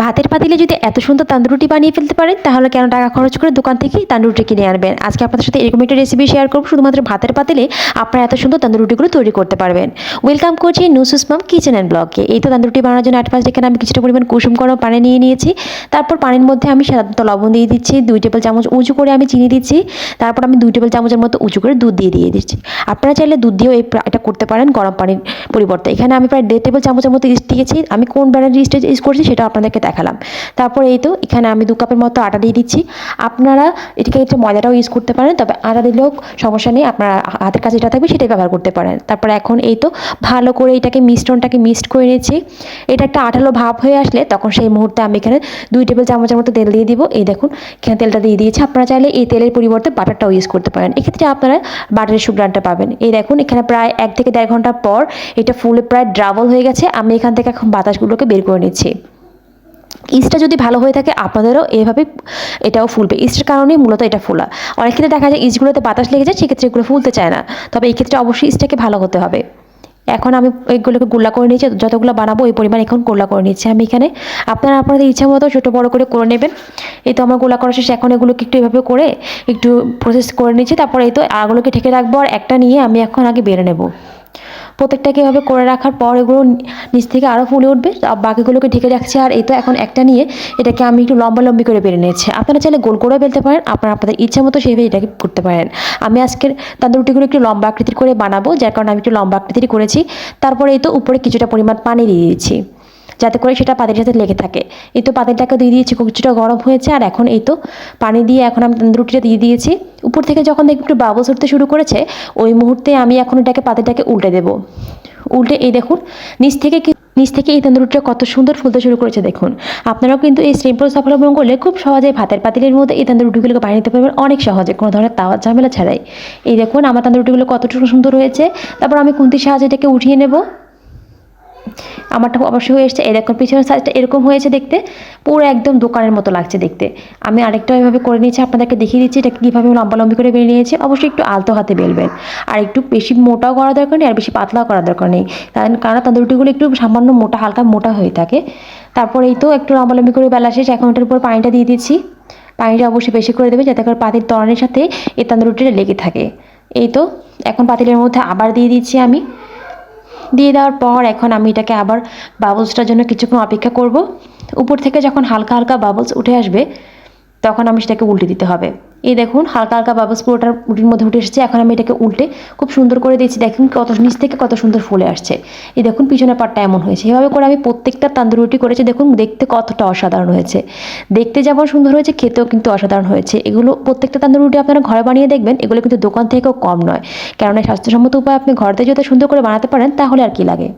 ভাতের পাতিলে যদি এত সুন্দর তান্দুরুটি বানিয়ে ফেলতে পারেন, তাহলে কেন টাকা খরচ করে দোকান থেকে তান্দুরুটি কিনে আনবেন? আজকে আপনাদের সাথে এরকম একটা রেসিপি শেয়ার করব। শুধুমাত্র ভাতের পাতিলে আপনারা এত সুন্দর তান্দুরুটিগুলো তৈরি করতে পারবেন। ওয়েলকাম করছি নুসুস মাম কিচেন অ্যান্ড ব্লগকে এই তো তান্দুরুটি বানানোর জন্য পাঁচ এখানে আমি কিছুটা পরিমাণ কুসুম, গরম পানি নিয়ে নিয়েছি। তারপর পানির মধ্যে আমি সাধারণত লবণ দিয়ে দিচ্ছি, দুই টেবিল চামচ উঁচু করে আমি চিনি দিচ্ছি। তারপর আমি দুই টেবিল চামচের মতো উঁচু করে দুধ দিয়ে দিয়ে দিচ্ছি। আপনারা চাইলে দুধ দিয়েও এটা করতে পারেন গরম পানির পরিবর্তে। এখানে আমি প্রায় দেড় টেবিল চামচের মতো ইস্ট দিয়েছি। আমি কোন ব্র্যান্ডের ইস্ট ইউজ করছি সেটা আপনাদেরকে দেখালাম। তারপর এই তো, এখানে আমি দু কাপের মতো আটা দিয়ে দিচ্ছি। আপনারা এটাকে একটু ময়দাটাও ইউজ করতে পারেন, তবে আটা দিলেও সমস্যা নেই, আপনারা হাতের কাছে যেটা থাকবে সেটাই ব্যবহার করতে পারেন। তারপর এখন এই তো, ভালো করে এটাকে মিশ্রণটাকে মিক্সড করে নিয়েছি। এটা একটা আঠালো ভাব হয়ে আসলে তখন সেই মুহূর্তে আমি এখানে দুই টেবিল চামচের মতো তেল দিয়ে দিব। এই দেখুন, এখানে তেলটা দিয়ে দিয়েছি। আপনারা চাইলে এই তেলের পরিবর্তে বাটারটাও ইউজ করতে পারেন। এক্ষেত্রে আপনারা বাটারের সুগ্রানটা পাবেন। এই দেখুন, এখানে প্রায় এক থেকে দেড় ঘণ্টা পর এটা ফুলে প্রায় ড্রাবল হয়ে গেছে। আমি এখান থেকে এখন বাতাসগুলোকে বের করে নিচ্ছি। ইস্টটা যদি ভালো হয়ে থাকে, আপনাদেরও এভাবে এটাও ফুলবে। ইস্টের কারণেই মূলত এটা ফোলা। অনেক ক্ষেত্রে দেখা যায় ইস্টগুলোতে বাতাস লেগে যায়, সেক্ষেত্রে এগুলো ফুলতে চায় না। তবে এই ক্ষেত্রে অবশ্যই ইস্টটাকে ভালো হতে হবে। এখন আমি এগুলোকে গোল্লা করে নিয়েছি, যতগুলো বানাবো ওই পরিমাণ এখন গোল্লা করে নিচ্ছি আমি এখানে। আপনারা আপনাদের ইচ্ছা মতো ছোটো বড়ো করে করে নেবেন। এই তো আমার গোলা করা শেষ, এখন এগুলোকে একটু এভাবে করে একটু প্রসেস করে নিচ্ছি তারপর এই তো আগুলোকে ঠেকে রাখব, আর একটা নিয়ে আমি এখন আগে বেড়ে নেব। প্রত্যেকটাকে এভাবে করে রাখার পর এগুলো নিচ থেকে আরও ফুলে উঠবে বাকিগুলোকে ঢেকে রাখছে। আর এই তো এখন একটা নিয়ে এটাকে আমি একটু লম্বা লম্বি করে বেড়ে নিয়েছি। আপনারা চাইলে গোল করেও বেলতে পারেন, আপনারা আপনাদের ইচ্ছা মতো সেভাবে এটাকে করতে পারেন। আমি আজকের তাদের রুটিগুলো একটু লম্বা আকৃতির করে বানাবো, যার কারণে আমি একটু লম্বা আকৃতির করেছি। তারপরে এই তো উপরে কিছুটা পরিমাণ পানি দিয়ে দিয়েছি। যাতে করে সেটা পাতির সাথে লেগে থাকে। এই তো পাতিলটাকে দিয়ে দিয়েছি কিছুটা গরম হয়েছে, আর এখন এই তো পানি দিয়ে এখন আমি রুটিটা দিয়ে দিয়েছি। উপর থেকে যখন দেখি একটু বাবলস উঠতে শুরু করেছে, ওই মুহূর্তে আমি এখন এটাকে পাতিলটাকে উল্টে দেবো। উল্টে এই দেখুন, নিচ থেকে নিচ থেকে এই তন্দুরটা কত সুন্দর ফুলতে শুরু করেছে, দেখুন। আপনারাও কিন্তু এই সেম প্রসেস অবলম্বন করলে খুব সহজে ভাতের পাতিলের মধ্যে এই তান্দুর রুটিগুলোকে বানিয়ে নিতে পারবেন, অনেক সহজে, কোনো ধরনের তাওয়া ঝামেলা ছাড়াই। এই দেখুন, আমার তান্দুর রুটিগুলো কতটুকু সুন্দর হয়েছে। তারপর আমি খুন্তির সাহায্যে এটাকে উঠিয়ে নেব। আমারটা অবশ্যই হয়ে এসছে। এই দেখুন, পিছনের সাইজটা এরকম হয়েছে দেখতে। পুরো একদম দোকানের মতো লাগছে দেখতে। আমি আরেকটা এভাবে করে নিয়েছি, আপনাদেরকে দেখিয়ে দিচ্ছি এটা কীভাবে লম্বালম্বি করে বেরিয়ে নিয়েছি। অবশ্যই একটু আলতো হাতে বেলবেন। আর একটু বেশি মোটাও করা দরকার নেই, আর বেশি পাতলাও করা দরকার নেই। কারণ তন্দুরুটিগুলো একটু সামান্য মোটা, হালকা মোটা হয়ে থাকে। তারপর এই তো একটু লম্বালম্বি করে বেলা শেষ, এখন ওটার উপর পানিটা দিয়ে দিচ্ছি। পানিটা অবশ্যই বেশি করে দেবে যাতে করে পাতির তরণের সাথে এই তন্দুরুটিটা লেগে থাকে। এই তো, এখন পাতিলের মধ্যে আবার দিয়ে দিচ্ছি আমি। দিয়ে দেওয়ার পর এখন আমি এটাকে আবার বাবলসটার জন্য কিছুক্ষণ অপেক্ষা করব। উপর থেকে যখন হালকা হালকা বাবলস উঠে আসবে তখন আমি সেটাকে উল্টে দিতে হবে। এই দেখুন, হালকা হালকা বাবলস পুরোটার রুটির মধ্যে উঠে এসেছে। এখন আমি এটাকে উল্টে খুব সুন্দর করে দিয়েছি। দেখুন কত নিচ থেকে কত সুন্দর ফুলে আসছে। এই দেখুন, পিছনের পাটটা এমন হয়েছে। এভাবে করে আমি প্রত্যেকটা তান্দুর রুটি করেছি। দেখুন, দেখতে কতটা অসাধারণ হয়েছে। দেখতে যেমন সুন্দর হয়েছে, খেতেও কিন্তু অসাধারণ হয়েছে। এগুলো প্রত্যেকটা তান্দুর রুটি আপনারা ঘরে বানিয়ে দেখবেন, এগুলো কিন্তু দোকান থেকেও কম নয়। কেননা স্বাস্থ্যসম্মত উপায় আপনি ঘরতে যদি সুন্দর করে বানাতে পারেন, তাহলে আর কি লাগে?